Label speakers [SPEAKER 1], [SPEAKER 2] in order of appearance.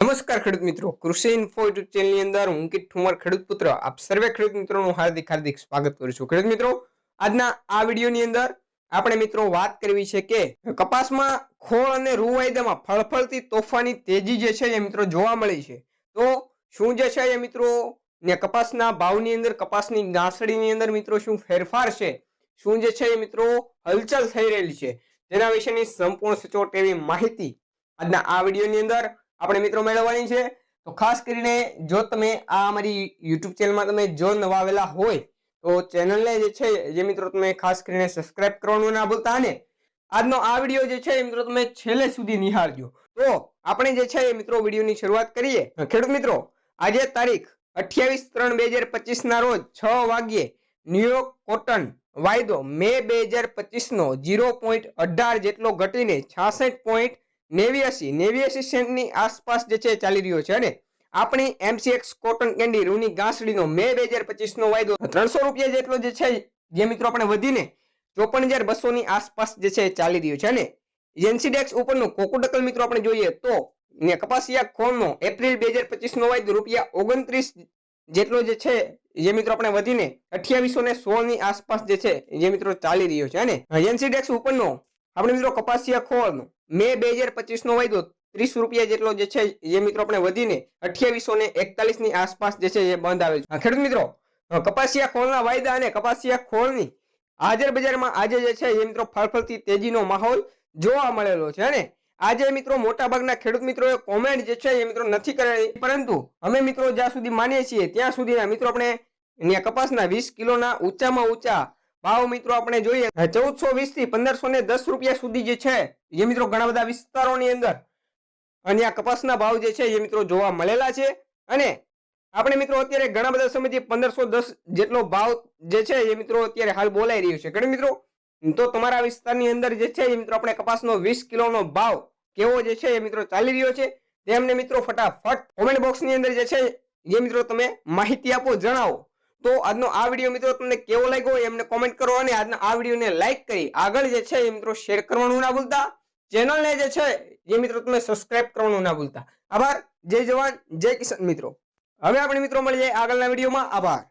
[SPEAKER 1] નમસ્કાર ખેડૂત મિત્રો. કૃષિ ઇન્ફો યુટ્યુબ ચેનલની અંદર હું કિટ ઠુમર, ખેડૂત પુત્ર, આપ સર્વે ખેડૂત મિત્રોનું હાર્દિક હાર્દિક સ્વાગત કરું છું. ખેડૂત મિત્રો, આજના આ વિડીયોની અંદર આપણે મિત્રો વાત કરવી છે કે કપાસમાં ખોળ અને રૂવાયદામાં ફળફળતી તોફાની તેજી જે છે એ મિત્રો જોવા મળી છે. તો શું જે છે એ મિત્રો? ને કપાસના ભાવની અંદર, કપાસની ગાંસડીની અંદર મિત્રો શું ફેરફાર છે? શું જે છે એ મિત્રો? હલચલ થઈ રહેલી છે. તેના વિશેની સંપૂર્ણ સચોટ એવી માહિતી આજના આ વિડીયોની અંદર આપણે મિત્રો મેળવવાની છે. તો ખાસ કરીને જો તમે આ અમારી યુટ્યુબ ચેનલમાં તમે જો નવા આવેલા હોય, તો ચેનલને જે છે, જે મિત્રો તમે ખાસ કરીને સબસ્ક્રાઇબ કરવાનું ના ભૂલતા અને આજનો આ વીડિયો જે છે મિત્રો તમે છેલ્લે સુધી નિહાળજો. તો આપણે જે છે મિત્રો વિડીયોની શરૂઆત કરીએ. ખેડૂત મિત્રો, આજે તારીખ અઠ્યાવીસ ત્રણ બે હજાર પચીસના રોજ છ વાગ્યે ન્યુયોર્ક કોટન વાયદો મે બે હજાર પચીસનો ઝીરો પોઈન્ટ અઢાર જેટલો ઘટીને છાસઠ પોઈન્ટ નેવ્યાસી નેવ્યાસી સેન્ટની આસપાસ જે છે ચાલી રહ્યો છે, અને આપણી એમસીએક્સ કોટન કેન્ડી રૂની ગાંસડીનો મે બે હજાર પચીસનો વાયદો ત્રણસો રૂપિયા જેટલો જે છે, જે મિત્રો આપણે વધીને ચોપન હજાર બસોની આસપાસ જે છે ચાલી રહ્યો છે, અને જેન્સીડેક્સ ઉપરનું કોકોડકલ મિત્રો આપણે જોઈએ તો ને કપાસિયા ખોળનો એપ્રિલ બે હજાર પચીસનો વાયદો રૂપિયા ઓગણત્રીસ જેટલો જે છે, જે મિત્રો આપણે વધીને અઠ્યાવીસો ને સોળની આસપાસ જે છે જે મિત્રો ચાલી રહ્યો છે, અને જેન્સીડેક્સ ઉપરનો, આપણે મિત્રો કપાસિયા ખોળનો મે બે હજાર પચીસ નો વાયદો ત્રીસ રૂપિયા જેટલો જે છે, જે મિત્રો આપણે વધીને અઠ્યાવીસો ને એકતાલીસની આસપાસ જે છે, એ બંધ આવે છે. ખેડૂત મિત્રો કપાસિયા ખોળના વાયદા અને કપાસિયા ખોળની હાજર બજારમાં આજે જે છે, એ મિત્રો ફળફળતી તેજીનો માહોલ જોવા મળેલો છે અને આજે મિત્રો મોટાભાગના ખેડૂત મિત્રોએ કોમેન્ટ જે છે, એ મિત્રો નથી કરેલી, પરંતુ અમે મિત્રો જ્યાં સુધી માનીએ છીએ, ત્યાં સુધીના મિત્રો આપણે કપાસના વીસ કિલોના ઊંચામાં ઊંચા ભાવ મિત્રો, આપણે જોઈએ. ચૌદસો વીસથી પંદરસો ને દસ રૂપિયા સુધી જે છે, એ મિત્રો ઘણા બધા વિસ્તારોની અંદર અને આ કપાસના ભાવ જે છે, એ મિત્રો જોવા મળેલા છે. અને આપણે મિત્રો અત્યારે ઘણા બધા સમયથી પંદરસો દસ જેટલો ભાવ જે છે, એ મિત્રો અત્યારે હાલ બોલાઈ રહ્યો છે. ઘણા મિત્રો? તો તમારા વિસ્તારની અંદર જે છે, એ મિત્રો આપણે કપાસનો વીસ કિલોનો ભાવ કેવો જે છે, એ મિત્રો ચાલી રહ્યો છે. તેમને મિત્રો ફટાફટ કોમેન્ટ બોક્સની અંદર જે છે, એ મિત્રો તમે માહિતી આપો, જણાવો. તો આજનો આ વીડિયો મિત્રો તમને કેવો લાગ્યો એમને કોમેન્ટ કરો અને આજના આ વિડીયોને લાઈક કરી આગળ જે છે એ મિત્રો શેર કરવાનું ના ભૂલતા. ચેનલને જે છે એ મિત્રો તમે સબસ્ક્રાઇબ કરવાનું ના ભૂલતા. આભાર. જય જવાન. જય કિસાન મિત્રો. હવે આપણે મિત્રો મળીએ આગળના વિડીયોમાં. આભાર.